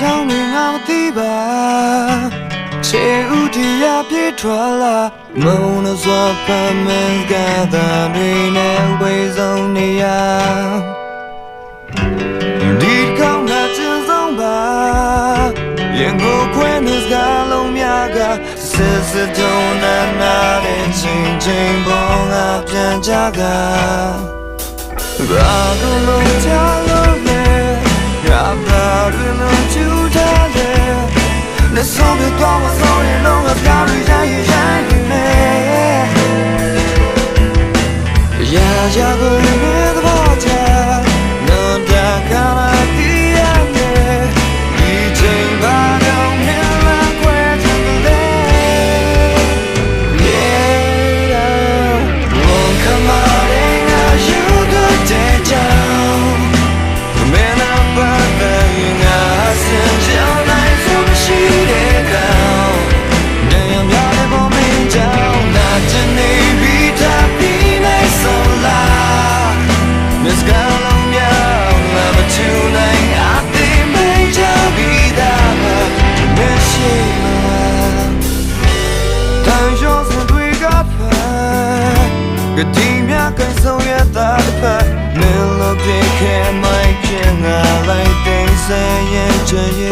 ကြောင့်ငါမသိပါချေဦးတရားပြေထွက်လာမုံလို့ဆိုဖမ်းမင်းကသာတွေနဲ့ဝေဆုံးနေရဒီကောင်းတာချင်ဆုံးပါရင်ကိုခွဲနေစကားလုံးများကစစ်စစ်တုံးနာနာတဲ့ချင်းချင်းပေါ်ငါပြန်ကြကဘာကိုလုံးချလို့လဲ Yeah, yeah, yeah. က်ကတိမြကိဆုံးရတာတစ်ဖက်မင်းလို့ပြခဲမိုက်ခင်ငါလိုက်တဲ့ဆယ်ရဲ့ချင်ရဲ့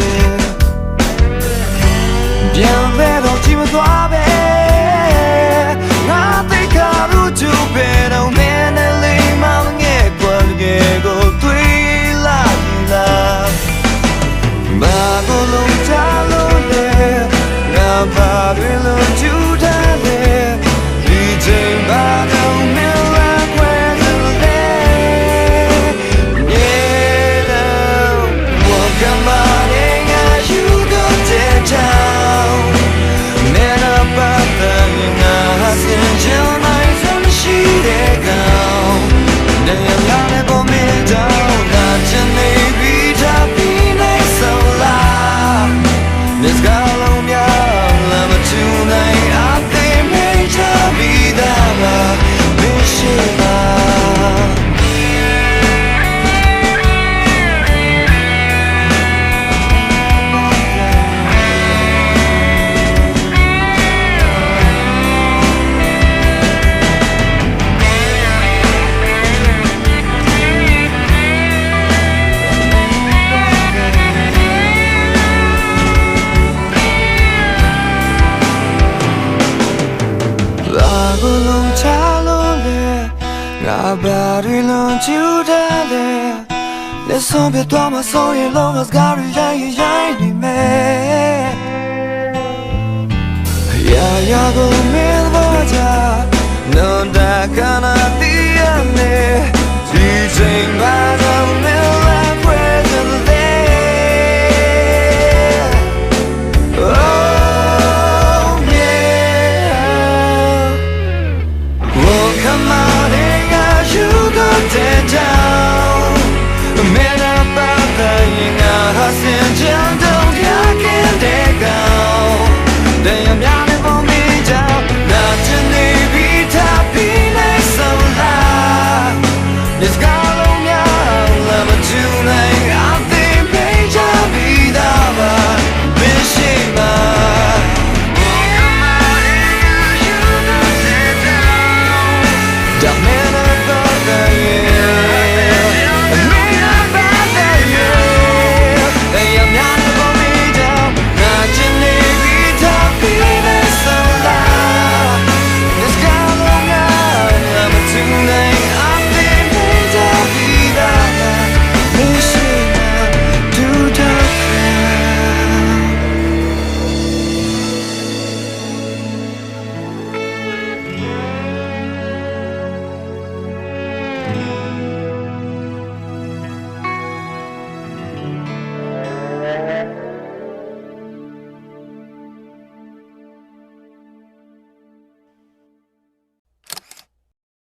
La gulum chalo le Nga ba ri lun chu da le Le son pe toi ma son ye long as gari ya ya ya ni me Ya ya go me ba ja No da kana ti ya